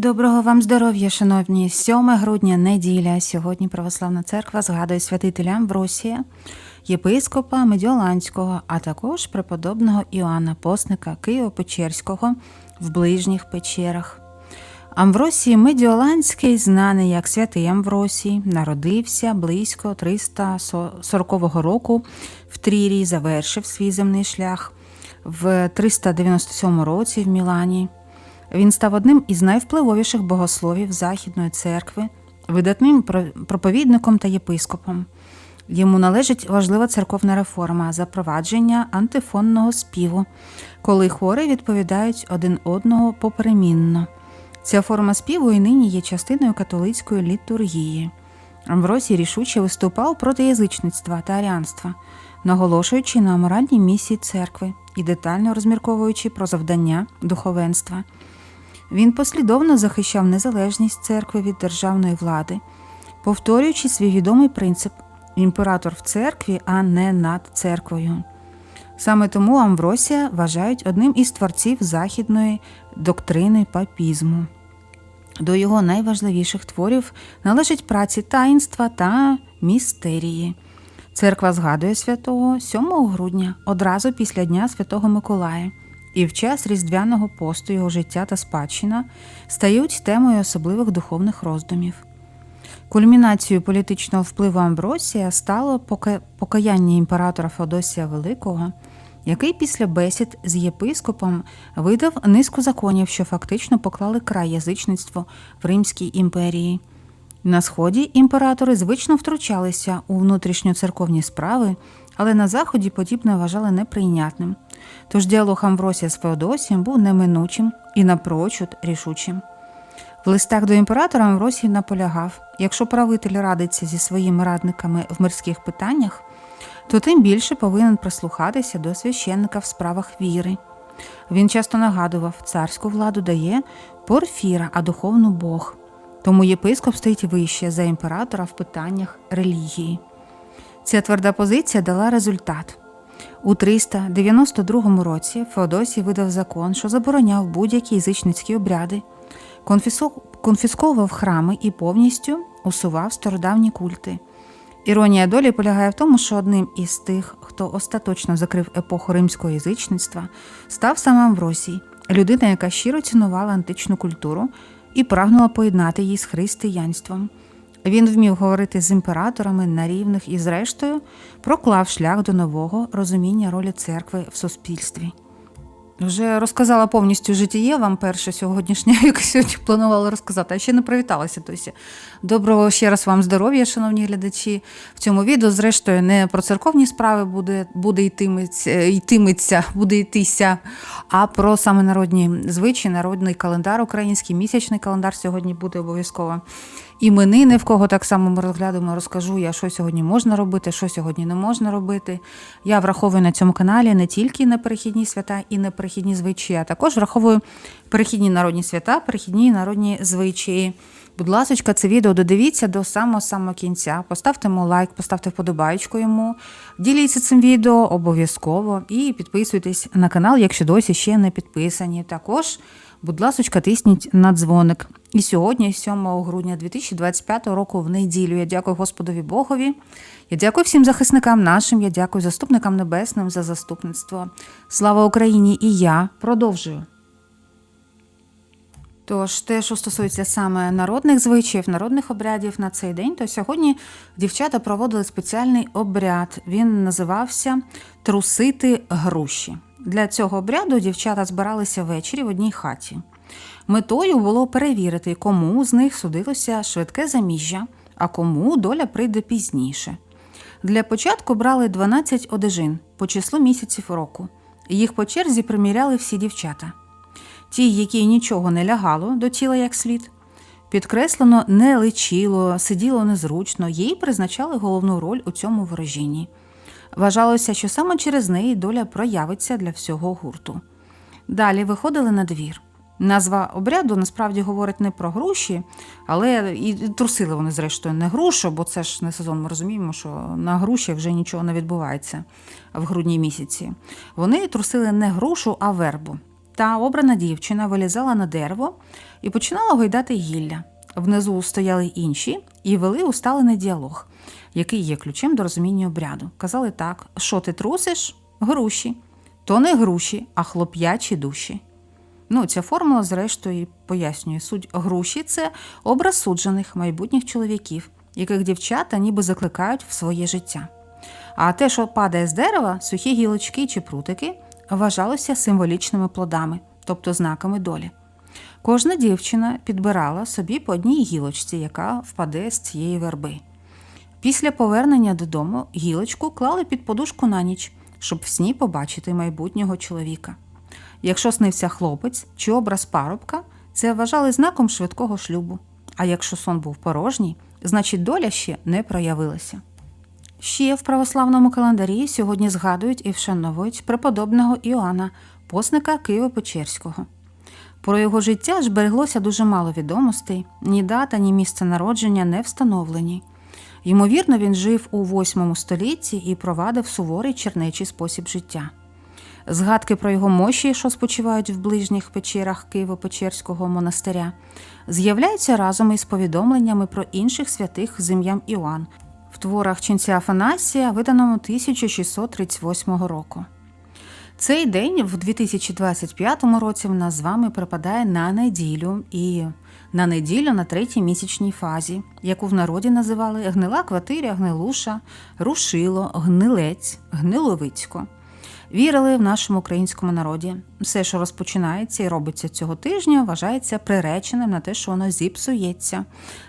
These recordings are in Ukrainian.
Доброго вам здоров'я, шановні! 7 грудня, неділя. Сьогодні Православна церква згадує святителя Амвросія, єпископа Медіоланського, а також преподобного Іоанна Постника Києво-Печерського в ближніх печерах. Амвросій Медіоланський, знаний як святий Амвросій, народився близько 340 року в Трірі, завершив свій земний шлях в 397 році в Мілані. Він став одним із найвпливовіших богословів Західної церкви, видатним проповідником та єпископом. Йому належить важлива церковна реформа запровадження антифонного співу, коли хори відповідають один одного поперемінно. Ця форма співу і нині є частиною католицької літургії. Амвросій рішуче виступав проти язичництва та аріанства, наголошуючи на моральній місії церкви і детально розмірковуючи про завдання духовенства. Він послідовно захищав незалежність церкви від державної влади, повторюючи свій відомий принцип імператор в церкві, а не над церквою. Саме тому Амвросія вважають одним із творців західної доктрини папізму. До його найважливіших творів належать праці таїнства та містерії. Церква згадує святого 7 грудня, одразу після Дня Святого Миколая, і в час різдвяного посту його життя та спадщина стають темою особливих духовних роздумів. Кульмінацією політичного впливу Амбросія стало покаяння імператора Феодосія Великого, який після бесід з єпископом видав низку законів, що фактично поклали край язичництву в Римській імперії. На сході імператори звично втручалися у внутрішньоцерковні справи, але на заході подібне вважали неприйнятним. Тож діалог Амвросія з Феодосієм був неминучим і напрочуд рішучим. В листах до імператора Амвросій наполягав, якщо правитель радиться зі своїми радниками в мирських питаннях, то тим більше повинен прислухатися до священника в справах віри. Він часто нагадував, царську владу дає порфіра, а духовну Бог. Тому єпископ стоїть вище за імператора в питаннях релігії. Ця тверда позиція дала результат. У 392 році Феодосій видав закон, що забороняв будь-які язичницькі обряди, конфісковував храми і повністю усував стародавні культи. Іронія долі полягає в тому, що одним із тих, хто остаточно закрив епоху римського язичництва, став сам Амвросій, людина, яка щиро цінувала античну культуру і прагнула поєднати її з християнством. Він вмів говорити з імператорами на рівних і, зрештою, проклав шлях до нового розуміння ролі церкви в суспільстві. Вже розказала повністю житіє вам перше сьогоднішнє, яке сьогодні планувала розказати, а ще не привіталася досі. Доброго ще раз вам здоров'я, шановні глядачі. В цьому відео, зрештою, не про церковні справи буде, буде йтиметься, йтиметься, буде йтися, а про саме народні звичаї, народний календар український, місячний календар сьогодні буде обов'язково. Іменини, в кого так само ми розглянемо, розкажу я, що сьогодні можна робити, що сьогодні не можна робити. Я враховую на цьому каналі не тільки неперехідні свята і неперехідні звичаї, а також враховую перехідні народні свята, перехідні народні звичаї. Будь ласка, це відео додивіться до самого самого кінця. Поставте йому лайк, поставте вподобайку йому, діліться цим відео обов'язково і підписуйтесь на канал, якщо досі ще не підписані. Також, будь ласка, тисніть на дзвоник. І сьогодні, 7 грудня 2025 року, в неділю, я дякую Господові Богові. Я дякую всім захисникам нашим. Я дякую заступникам небесним за заступництво. Слава Україні! І я продовжую. Тож, те, що стосується саме народних звичаїв, народних обрядів на цей день, то сьогодні дівчата проводили спеціальний обряд. Він називався Трусити груші. Для цього обряду дівчата збиралися ввечері в одній хаті. Метою було перевірити, кому з них судилося швидке заміжжя, а кому доля прийде пізніше. Для початку брали 12 одежин по числу місяців року. Їх по черзі приміряли всі дівчата. Ті, які нічого не лягало до тіла як слід, підкреслено не личило, сиділо незручно, їй призначали головну роль у цьому ворожінні. Вважалося, що саме через неї доля проявиться для всього гурту. Далі виходили на двір. Назва обряду насправді говорить не про груші, але і трусили вони, зрештою, не грушу, бо це ж не сезон. Ми розуміємо, що на груші вже нічого не відбувається в грудні місяці. Вони трусили не грушу, а вербу. та обрана дівчина вилізала на дерево і починала гойдати гілля. Внизу стояли інші і вели усталений діалог, який є ключем до розуміння обряду. Казали так: що ти трусиш? Груші. То не груші, а хлоп'ячі душі. Ну, ця формула, зрештою, пояснює суть груші це образ суджених майбутніх чоловіків, яких дівчата ніби закликають в своє життя. А те, що падає з дерева, сухі гілочки чи прутики, вважалося символічними плодами, тобто знаками долі. Кожна дівчина підбирала собі по одній гілочці, яка впаде з цієї верби. Після повернення додому гілочку клали під подушку на ніч, щоб в сні побачити майбутнього чоловіка. Якщо снився хлопець чи образ парубка, це вважали знаком швидкого шлюбу. А якщо сон був порожній, значить доля ще не проявилася. Ще в православному календарі сьогодні згадують і вшановують преподобного Іоанна, посника Києво-Печерського. Про його життя ж береглося дуже мало відомостей, ні дата, ні місце народження не встановлені. Ймовірно, він жив у VIII столітті і провадив суворий чернечий спосіб життя. Згадки про його мощі, що спочивають в ближніх печерах Києво-Печерського монастиря, з'являються разом із повідомленнями про інших святих з ім'ям Іоанн в творах ченця Афанасія, виданому 1638 року. Цей день в 2025 році в нас з вами припадає на неділю і на неділю на третій місячній фазі, яку в народі називали гнила кватиря, гнилуша, рушило, гнилець, гниловицько. Вірили в нашому українському народі. Все, що розпочинається і робиться цього тижня, вважається приреченим на те, що воно зіпсується,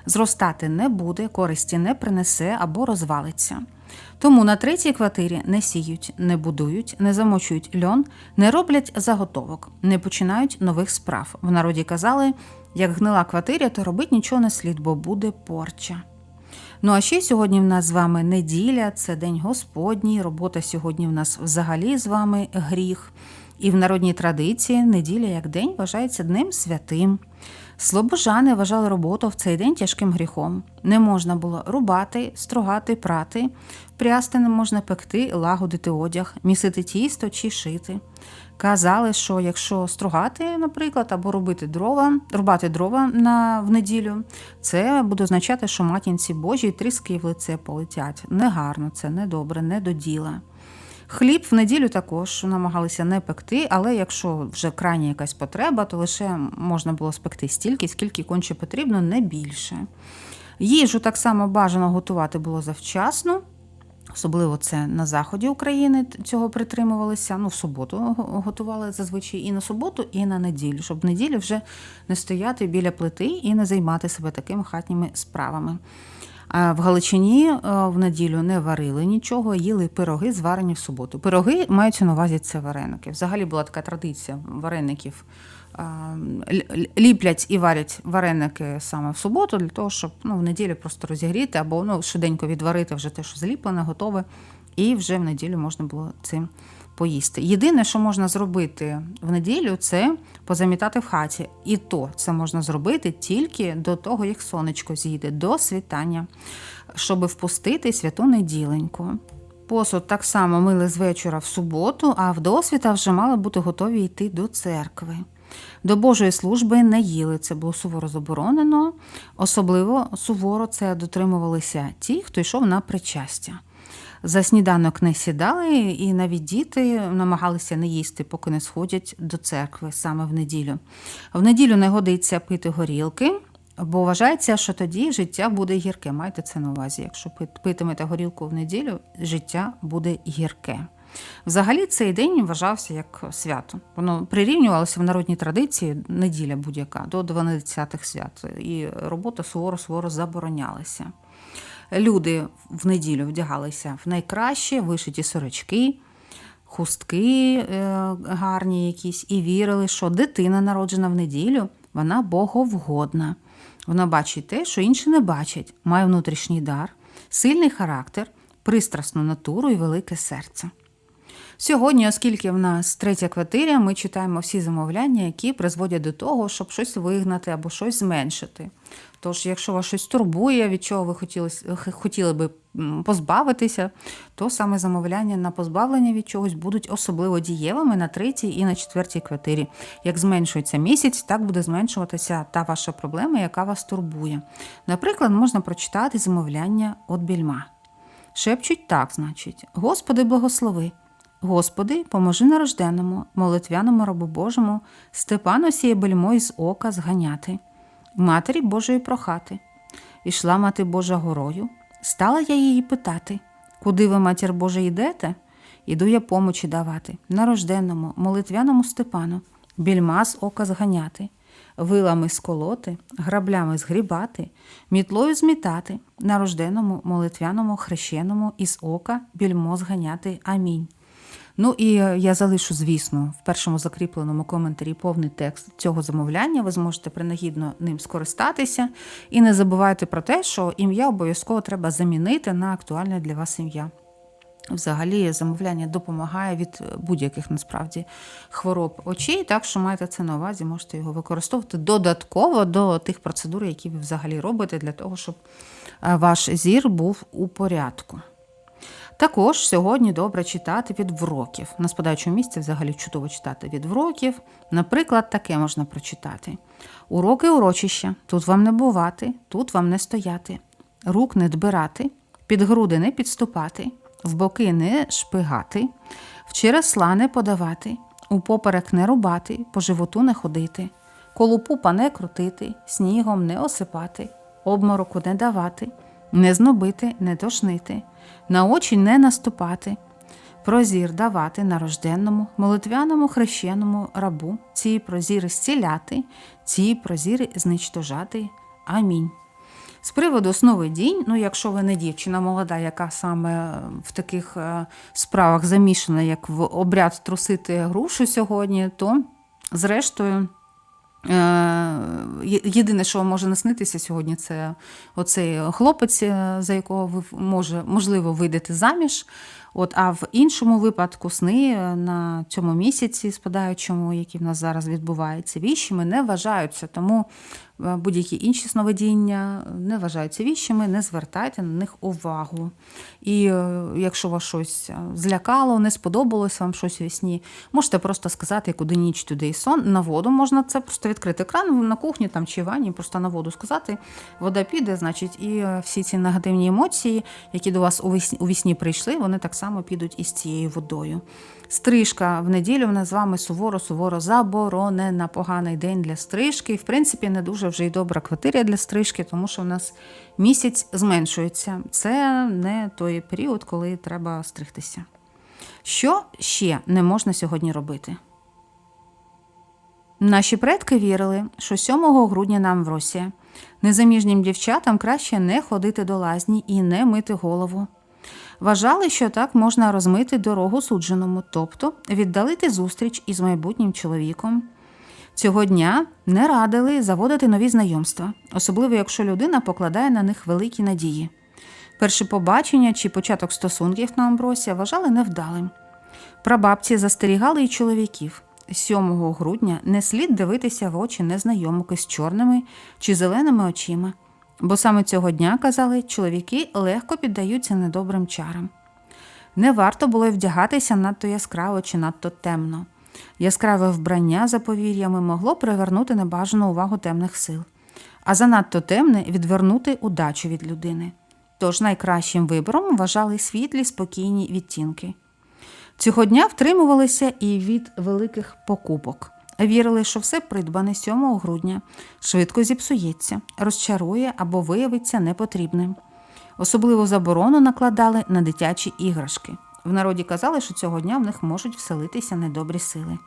зростати не буде, користі не принесе або розвалиться. Тому на третій квартирі не сіють, не будують, не замочують льон, не роблять заготовок, не починають нових справ. В народі казали, як гнила квартиря, то робить нічого не слід, бо буде порча. Ну а ще сьогодні в нас з вами неділя, це День Господній. Робота сьогодні в нас взагалі з вами гріх. І в народній традиції неділя як день вважається днем святим. Слобожани вважали роботу в цей день тяжким гріхом. Не можна було рубати, стругати, прати, прясти не можна пекти, лагодити одяг, місити тісто чи шити. Казали, що якщо стругати, наприклад, або робити дрова, рубати дрова на, в неділю, це буде означати, що матінці Божій тріски в лице полетять. Негарно це, недобре, не до діла. Хліб в неділю також намагалися не пекти, але якщо вже крайня якась потреба, то лише можна було спекти стільки, скільки конче потрібно, не більше. Їжу так само бажано готувати було завчасно. Особливо це на заході України цього притримувалися. Ну, в суботу готували зазвичай і на суботу, і на неділю, щоб в неділю вже не стояти біля плити і не займати себе такими хатніми справами. В Галичині в неділю не варили нічого, їли пироги, зварені в суботу. Пироги маються на увазі це вареники. Взагалі була така традиція вареників. Ліплять і варять вареники саме в суботу, для того, щоб ну, в неділю просто розігріти або ну, швиденько відварити вже те, що зліплене, готове, і вже в неділю можна було цим поїсти. Єдине, що можна зробити в неділю, це позамітати в хаті. І то це можна зробити тільки до того, як сонечко зійде, до світання, щоб впустити святу неділеньку. Посуд так само мили з вечора в суботу, а в досвіта вже мали бути готові йти до церкви. До Божої служби не їли, це було суворо заборонено. Особливо суворо це дотримувалися ті, хто йшов на причастя. За сніданок не сідали, і навіть діти намагалися не їсти, поки не сходять до церкви саме в неділю. В неділю не годиться пити горілки, бо вважається, що тоді життя буде гірке. Майте це на увазі. Якщо питимете горілку в неділю, життя буде гірке. Взагалі цей день вважався як свято. Воно прирівнювалося в народній традиції неділя будь-яка до 12-х свят, і робота суворо-суворо заборонялася. Люди в неділю вдягалися в найкраще вишиті сорочки, хустки е, гарні якісь, і вірили, що дитина, народжена в неділю, вона боговгодна. Вона бачить те, що інші не бачать, має внутрішній дар, сильний характер, пристрасну натуру і велике серце. Сьогодні, оскільки в нас третя квартира, ми читаємо всі замовляння, які призводять до того, щоб щось вигнати або щось зменшити. Тож, якщо вас щось турбує, від чого ви хотіли, хотіли би позбавитися, то саме замовляння на позбавлення від чогось будуть особливо дієвими на третій і на четвертій квартирі. Як зменшується місяць, так буде зменшуватися та ваша проблема, яка вас турбує. Наприклад, можна прочитати замовляння от більма. Шепчуть так, значить: Господи, благослови. Господи, поможи нарожденному, молитвяному рабу Божому, Степану сіє бельмо із ока зганяти, матері Божої прохати. Ішла мати Божа горою, стала я її питати, куди ви, матір Божа, йдете? Іду я помочі давати, нарожденному, молитвяному Степану, більма з ока зганяти, вилами сколоти, граблями згрібати, мітлою змітати, нарожденому, молитвяному, хрещеному із ока більмо зганяти. Амінь. Ну і е, я залишу, звісно, в першому закріпленому коментарі повний текст цього замовляння. Ви зможете принагідно ним скористатися. І не забувайте про те, що ім'я обов'язково треба замінити на актуальне для вас ім'я. Взагалі, замовляння допомагає від будь-яких насправді хвороб очей, так що маєте це на увазі, можете його використовувати додатково до тих процедур, які ви взагалі робите, для того, щоб е, ваш зір був у порядку. Також сьогодні добре читати від вроків. На спадаючому місці взагалі чудово читати від вроків. Наприклад, таке можна прочитати: уроки урочища, тут вам не бувати, тут вам не стояти, рук не дбирати, під груди не підступати, в боки не шпигати, в чересла не подавати, у поперек не рубати, по животу не ходити, коло пупа не крутити, снігом не осипати, обмороку не давати, не знобити, не тошнити, на очі не наступати, прозір давати нарожденному, молитвяному хрещеному рабу, ці прозіри зціляти, ці прозіри зничтожати. Амінь. З приводу основи дінь, ну якщо ви не дівчина молода, яка саме в таких е, справах замішана, як в обряд трусити грушу сьогодні, то зрештою. Єдине, що може наснитися сьогодні, це оцей хлопець, е, за якого ви може, можливо вийдете заміж. От, а в іншому випадку сни е, на цьому місяці, спадаючому, який в нас зараз відбувається, віщими не вважаються. Тому будь-які інші сновидіння не вважаються віщими, не звертайте на них увагу. І е, якщо вас щось е, злякало, не сподобалось вам щось у сні, можете просто сказати, куди ніч, туди і сон. На воду можна це просто відкрити кран на кухні там, чи ванні, просто на воду сказати. Вода піде, значить, і е, всі ці негативні емоції, які до вас у вісні прийшли, вони так само підуть із цією водою. Стрижка в неділю в нас з вами суворо-суворо заборонена. Поганий день для стрижки. І, в принципі, не дуже вже й добра квартира для стрижки, тому що в нас місяць зменшується. Це не той період, коли треба стригтися. Що ще не можна сьогодні робити? Наші предки вірили, що 7 грудня нам в Росія незаміжнім дівчатам краще не ходити до лазні і не мити голову. Вважали, що так можна розмити дорогу судженому, тобто віддалити зустріч із майбутнім чоловіком. Цього дня не радили заводити нові знайомства, особливо якщо людина покладає на них великі надії. Перше побачення чи початок стосунків на Амбросія вважали невдалим. Прабабці застерігали й чоловіків. 7 грудня не слід дивитися в очі незнайомки з чорними чи зеленими очима, бо саме цього дня, казали, чоловіки легко піддаються недобрим чарам. Не варто було й вдягатися надто яскраво чи надто темно. Яскраве вбрання за повір'ями могло привернути небажану увагу темних сил, а занадто темне відвернути удачу від людини. Тож найкращим вибором вважали світлі, спокійні відтінки. Цього дня втримувалися і від великих покупок. Вірили, що все придбане 7 грудня швидко зіпсується, розчарує або виявиться непотрібним. Особливу заборону накладали на дитячі іграшки. В народі казали, що цього дня в них можуть вселитися недобрі сили.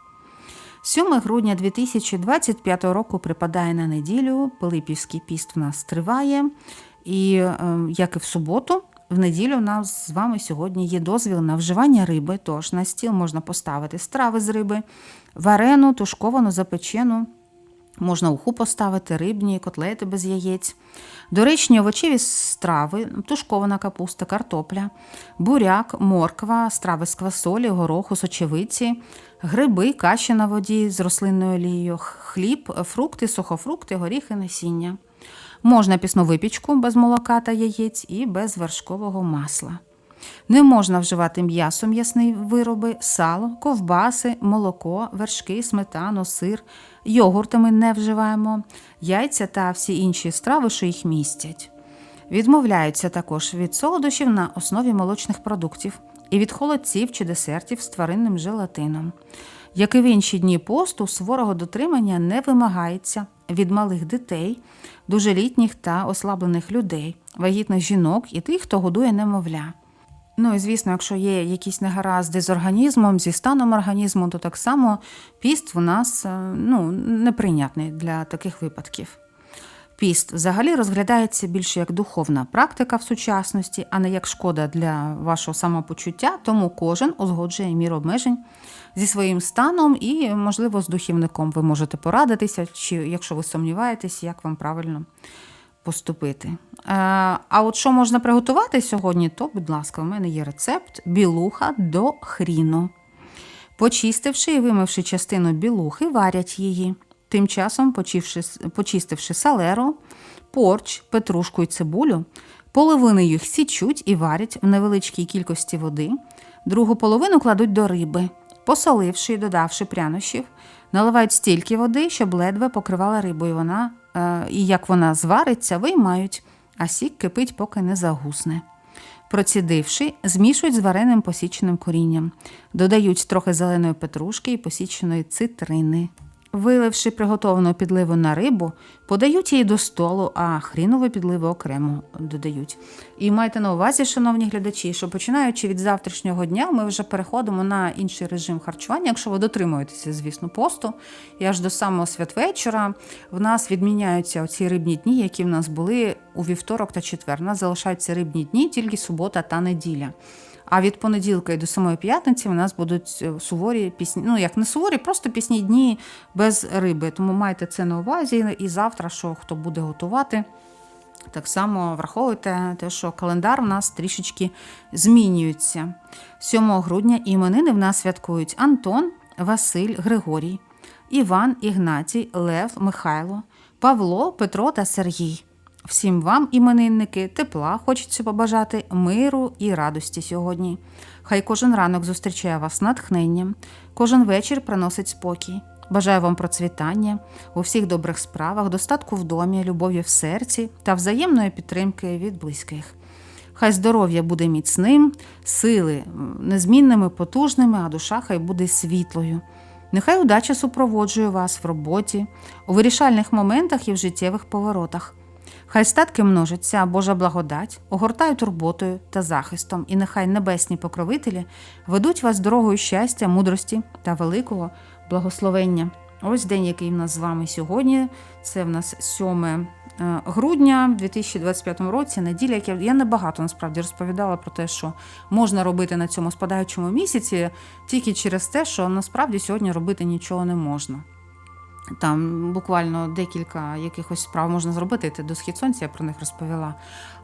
7 грудня 2025 року припадає на неділю, Пилипівський піст в нас триває. І е, як і в суботу, в неділю у нас з вами сьогодні є дозвіл на вживання риби, тож на стіл можна поставити страви з риби, варену, тушковану, запечену, Можна уху поставити, рибні, котлети без яєць. Доречні овочеві страви, тушкована капуста, картопля, буряк, морква, страви з квасолі, гороху, сочевиці, гриби, каші на воді з рослинною олією, хліб, фрукти, сухофрукти, горіхи, насіння. Можна пісну випічку без молока та яєць і без вершкового масла. Не можна вживати м'ясо, м'ясні вироби, сало, ковбаси, молоко, вершки, сметану, сир, йогурти ми не вживаємо, яйця та всі інші страви, що їх містять. Відмовляються також від солодощів на основі молочних продуктів і від холодців чи десертів з тваринним желатином. Як і в інші дні посту, суворого дотримання не вимагається від малих дітей, дуже літніх та ослаблених людей, вагітних жінок і тих, хто годує немовля. Ну і звісно, якщо є якісь негаразди з організмом, зі станом організму, то так само піст у нас е, ну, неприйнятний для таких випадків. Піст взагалі розглядається більше як духовна практика в сучасності, а не як шкода для вашого самопочуття, тому кожен узгоджує міру обмежень зі своїм станом і, можливо, з духівником ви можете порадитися, чи якщо ви сумніваєтесь, як вам правильно поступити. Е, А от що можна приготувати сьогодні, то, будь ласка, у мене є рецепт білуха до хріну. Почистивши і вимивши частину білухи, варять її. Тим часом, почивши, почистивши салеру, порч, петрушку і цибулю, половину їх січуть і варять в невеличкій кількості води, другу половину кладуть до риби, посоливши і додавши прянощів, наливають стільки води, щоб ледве покривала рибу, і вона, і як вона звариться, виймають, а сік кипить, поки не загусне. Процідивши, змішують з вареним посіченим корінням, додають трохи зеленої петрушки і посіченої цитрини. Виливши приготовану підливу на рибу, подають її до столу, а хрінову підливу окремо додають. І майте на увазі, шановні глядачі, що починаючи від завтрашнього дня, ми вже переходимо на інший режим харчування, якщо ви дотримуєтеся, звісно, посту. І аж до самого святвечора в нас відміняються оці рибні дні, які в нас були у вівторок та четвер. У нас залишаються рибні дні тільки субота та неділя. А від понеділка і до самої п'ятниці у нас будуть е, суворі пісні. Ну як не суворі, просто пісні дні без риби. Тому майте це на увазі. І завтра, що хто буде готувати, так само враховуйте те, що календар у нас трішечки змінюється. 7 грудня іменини в нас святкують Антон, Василь, Григорій, Іван, Ігнатій, Лев, Михайло, Павло, Петро та Сергій. Всім вам, іменинники, тепла хочеться побажати, миру і радості сьогодні. Хай кожен ранок зустрічає вас натхненням, кожен вечір приносить спокій. Бажаю вам процвітання у всіх добрих справах, достатку в домі, любові в серці та взаємної підтримки від близьких. Хай здоров'я буде міцним, сили незмінними, потужними, а душа хай буде світлою. Нехай удача супроводжує вас в роботі, у вирішальних моментах і в життєвих поворотах. Хай статки множаться, Божа благодать, огортають турботою та захистом, і нехай небесні покровителі ведуть вас дорогою щастя, мудрості та великого благословення. Ось день, який в нас з вами сьогодні. Це в нас 7 е, грудня 2025 році. Неділя, як я, я небагато насправді розповідала про те, що можна робити на цьому спадаючому місяці, тільки через те, що насправді сьогодні робити нічого не можна. Там буквально декілька якихось справ можна зробити, це до схід сонця я про них розповіла.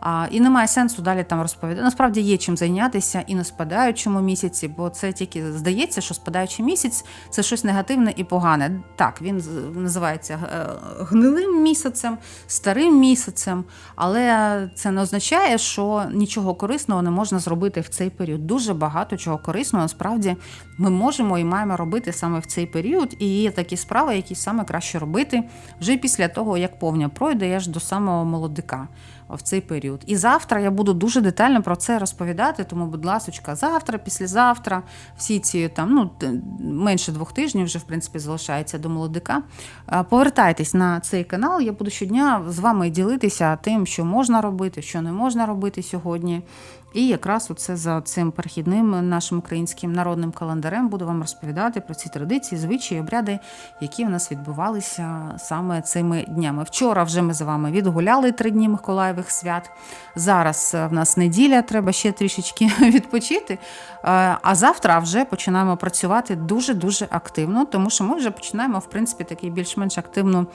А, І немає сенсу далі там розповідати. Насправді є чим зайнятися і на спадаючому місяці, бо це тільки здається, що спадаючий місяць це щось негативне і погане. Так, він називається е, гнилим місяцем, старим місяцем, але це не означає, що нічого корисного не можна зробити в цей період. Дуже багато чого корисного насправді ми можемо і маємо робити саме в цей період. І є такі справи, які саме краще робити вже після того, як повня пройде до самого молодика в цей період. І завтра я буду дуже детально про це розповідати. Тому, будь ласка, завтра, післязавтра, всі ці там ну менше двох тижнів вже в принципі залишається до молодика. Повертайтесь на цей канал. Я буду щодня з вами ділитися тим, що можна робити, що не можна робити сьогодні. І якраз оце за цим перехідним нашим українським народним календарем буду вам розповідати про ці традиції, звичаї, обряди, які у нас відбувалися саме цими днями. Вчора вже ми з вами відгуляли три дні Миколаєвих свят. Зараз е, в нас неділя, треба ще трішечки відпочити. Е, А завтра вже починаємо працювати дуже дуже активно, тому що ми вже починаємо, в принципі, такий більш-менш активну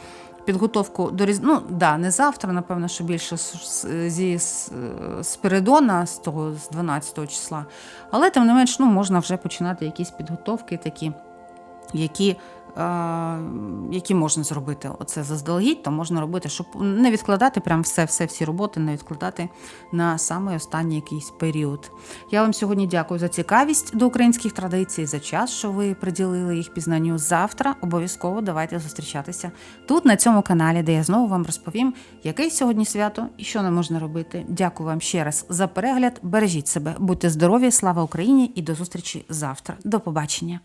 підготовку до різ... Ну, да, не завтра, напевно, що більше зі Спиридона, з того з 12 числа. Але тим не менш, ну, можна вже починати якісь підготовки такі, які. Е, Які можна зробити оце заздалегідь, то можна робити, щоб не відкладати прям все, все, всі роботи, не відкладати на самий останній якийсь період. Я вам сьогодні дякую за цікавість до українських традицій, за час, що ви приділили їх пізнанню. Завтра обов'язково давайте зустрічатися тут, на цьому каналі, де я знову вам розповім, яке сьогодні свято і що не можна робити. Дякую вам ще раз за перегляд. Бережіть себе, будьте здорові, слава Україні і до зустрічі завтра. До побачення.